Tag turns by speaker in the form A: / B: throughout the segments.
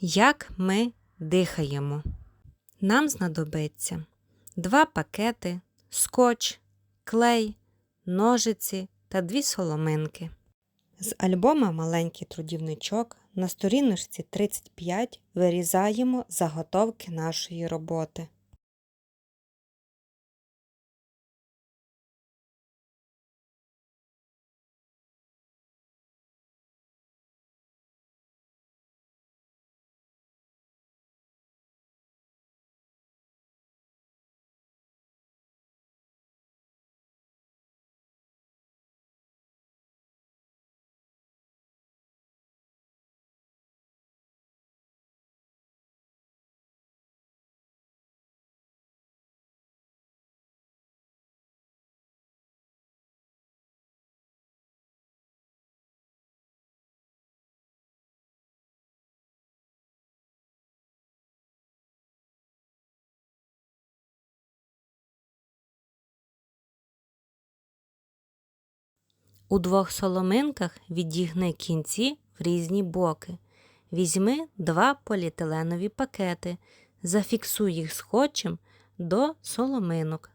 A: Як ми дихаємо? Нам знадобиться два пакети, скотч, клей, ножиці та дві соломинки. З альбома Маленький трудівничок на сторіночці 35 вирізаємо заготовки нашої роботи. У двох соломинках відігни кінці в різні боки. Візьми два поліетиленові пакети, зафіксуй їх скотчем до соломинок.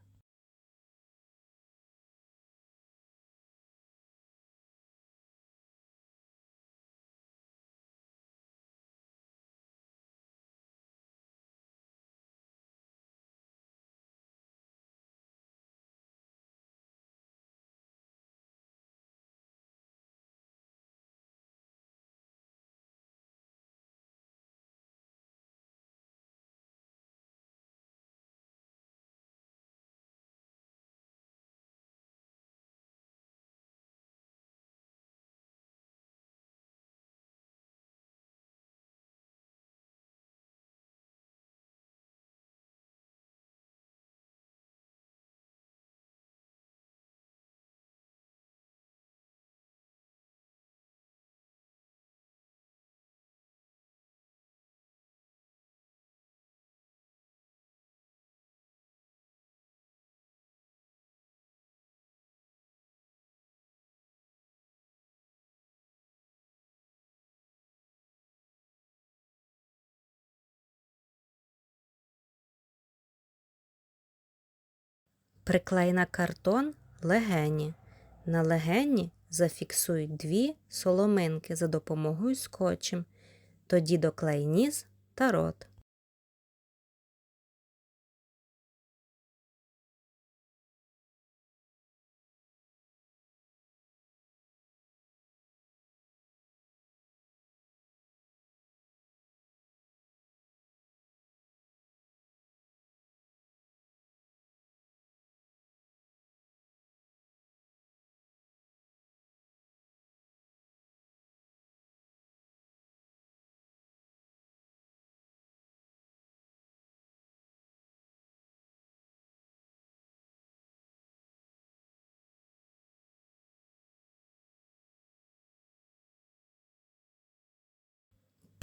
A: Приклей на картон легені. На легені зафіксуй дві соломинки за допомогою скотчем. Тоді доклей ніс та рот.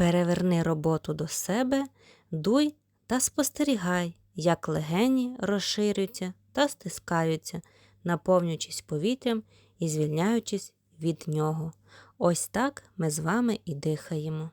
A: Переверни роботу до себе, дуй та спостерігай, як легені розширюються та стискаються, наповнюючись повітрям і звільняючись від нього. Ось так ми з вами і дихаємо.